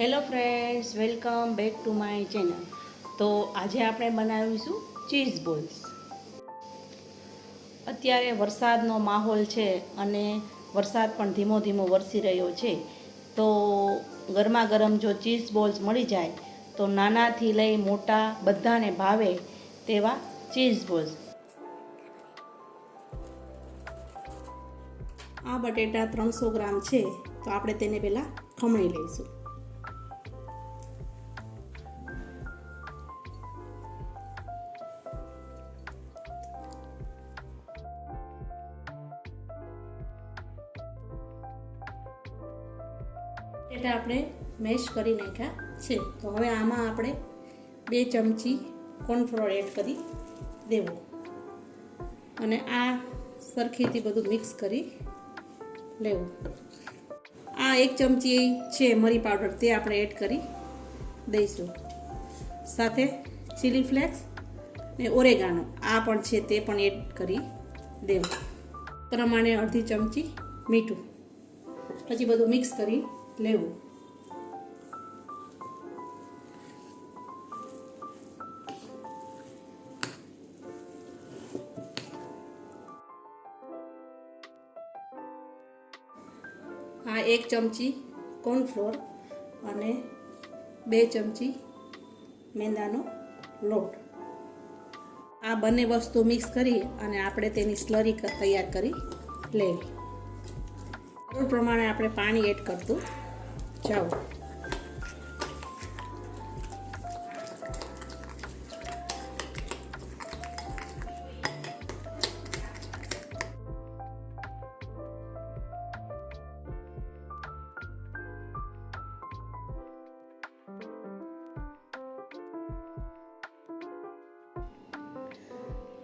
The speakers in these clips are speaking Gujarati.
Hello friends, welcome back to my channel. તો આજે આપણે બનાવીશું ચીઝ બોલ્સ. અત્યારે વરસાદનો માહોલ છે અને વરસાદ પણ ધીમો ધીમો વરસી રહ્યો છે. તો ગરમા ગરમ જો ચીઝ બોલ્સ મળી જાય, તો નાનાથી લઈ મોટા બધાને ભાવે તેવા ચીઝ બોલ્સ. આ બટેટા ત્રણસો ગ્રામ છે, તો આપણે તેને પહેલાં ખમણી લઈશું. બટેટા આપણે મેશ કરી નાખ્યા છે. તો હવે આમાં આપણે બે ચમચી કોર્નફ્લોર એડ કરી દેવો. અને આ સરખીથી બધું મિક્સ કરી લેવું. આ એક ચમચી છે મરી પાવડર તે આપણે એડ કરી દઈશું. સાથે ચીલી ફ્લેક્સ ને ઓરેગાનો આ પણ છે તે પણ એડ કરી દેવું. પ્રમાણે અડધી ચમચી મીઠું. પછી બધું મિક્સ કરી લેવું. આ એક ચમચી કોર્નફ્લોર અને બે ચમચી મેંદાનો લોટ. આ બંને વસ્તુ મિક્સ કરી અને આપણે તેની સ્લરી તૈયાર કરી લેવી. જરૂર પ્રમાણે આપણે પાણી એડ કરતું. જાઓ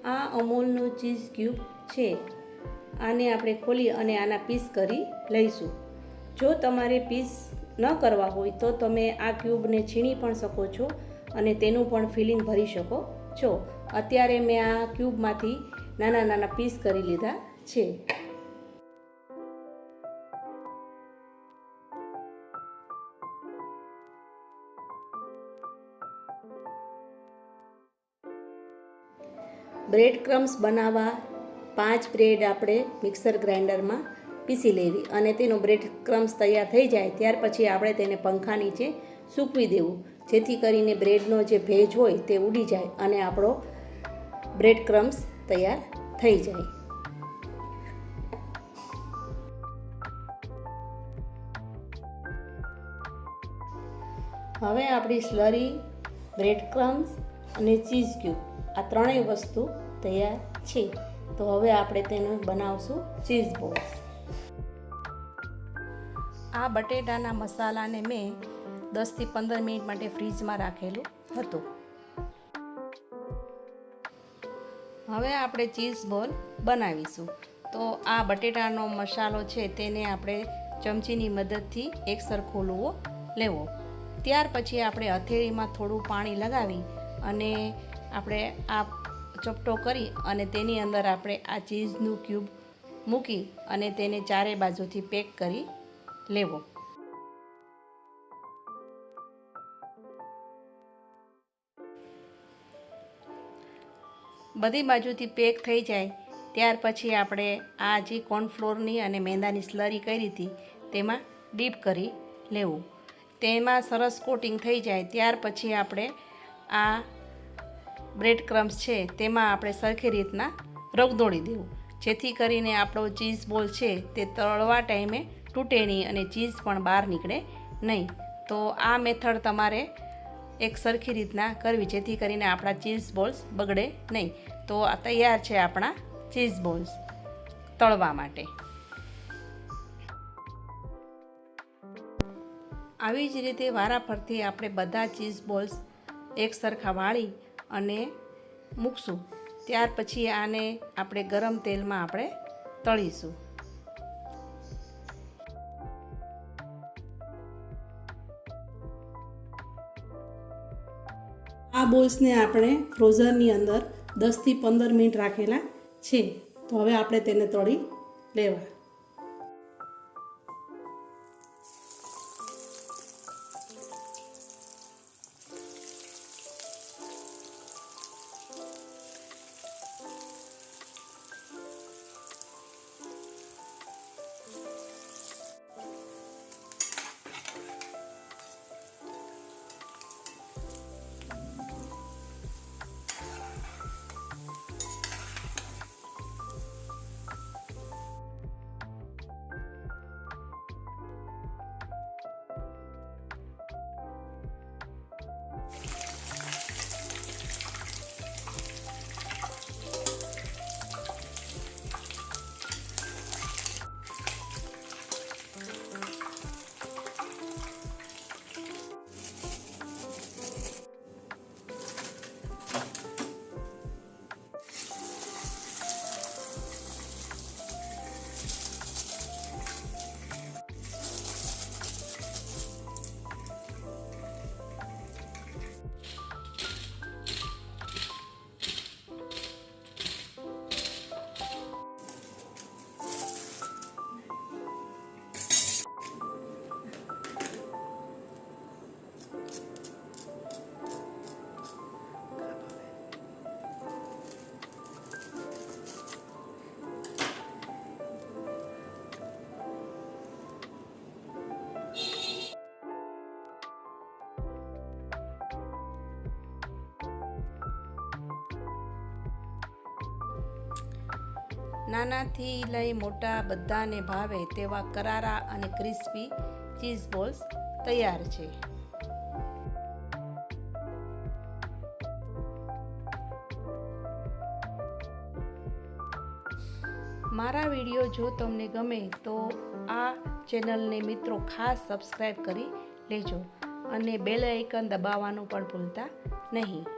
આ અમૂલનું ચીઝ ક્યુબ છે. આને આપણે ખોલી અને આના પીસ કરી લઈશું. જો તમારે પીસ ન કરવા હોય તો તમે આ ક્યુબને છીણી પણ શકો છો અને તેનું પણ ફિલિંગ ભરી શકો છો. અત્યારે મેં આ ક્યુબમાંથી નાના નાના પીસ કરી લીધા છે. બ્રેડ ક્રમ્સ બનાવવા પાંચ બ્રેડ આપણે મિક્સર ગ્રાઇન્ડરમાં પીસી લેવી અને તેનો બ્રેડ ક્રમ્સ તૈયાર થઈ જાય ત્યાર પછી આપણે તેને પંખા નીચે સૂકવી દેવું. જેથી કરીને બ્રેડનો જે ભેજ હોય તે ઉડી જાય અને આપણો બ્રેડ ક્રમ્સ તૈયાર થઈ જાય. હવે આપણી સ્લરી, બ્રેડ ક્રમ્સ અને ચીઝ ક્યુબ આ ત્રણેય વસ્તુ તૈયાર છે. તો હવે આપણે તેનું બનાવશું ચીઝ બોલ્સ આ બટેટાના મસાલાને મેં દસથી પંદર મિનિટ માટે ફ્રીજમાં રાખેલું હતું. હવે આપણે ચીઝ બોલ બનાવીશું. તો આ બટેટાનો મસાલો છે તેને આપણે ચમચીની મદદથી એક સરખો લુવો લેવો. ત્યાર પછી આપણે હથેળીમાં થોડું પાણી લગાવી અને આપણે આ ચપટો કરી અને તેની અંદર આપણે આ ચીઝનું ક્યુબ મૂકી અને તેને ચારે બાજુથી પેક કરી લેવો. બધી બાજુથી પેક થઈ જાય, ત્યાર પછી આપણે આ જે કોર્નફ્લોરની અને મેંદાની સ્લરી કરી હતી, તેમાં ડીપ કરી લેવું. તેમાં સરસ કોટિંગ થઈ જાય, ત્યાર પછી આપણે આ બ્રેડ ક્રમ્સ છે, તેમાં આપણે સરખી રીતના રગદોળી દેવું. જેથી કરીને આપણો ચીઝ બોલ છે તે તળવા ટાઈમે તૂટે નહીં અને ચીઝ પણ બહાર નીકળે નહીં. તો આ મેથડ તમારે એક સરખી રીતના કરવી, જેથી કરીને આપણા ચીઝ બોલ્સ બગડે નહીં. તો આ તૈયાર છે આપણા ચીઝ બોલ્સ તળવા માટે. આવી જ રીતે વારાફરતી આપણે બધા ચીઝ બોલ્સ એક સરખા વાળી અને મૂકશું. ત્યાર પછી આને આપણે ગરમ તેલમાં આપણે તળીશું. આ બોલ્સને આપણે ફ્રોઝરની અંદર દસથી પંદર મિનિટ રાખેલા છે. તો હવે આપણે તેને તળી લેવા. નાનાથી લઈ મોટા બધાને ભાવે તેવા કરારા અને ક્રિસ્પી ચીઝ બોલ્સ તૈયાર છે. મારા વીડિયો જો તમને ગમે તો આ ચેનલને મિત્રો ખાસ સબસ્ક્રાઈબ કરી લેજો અને બેલ આઇકન દબાવવાનું પણ ભૂલતા નહીં.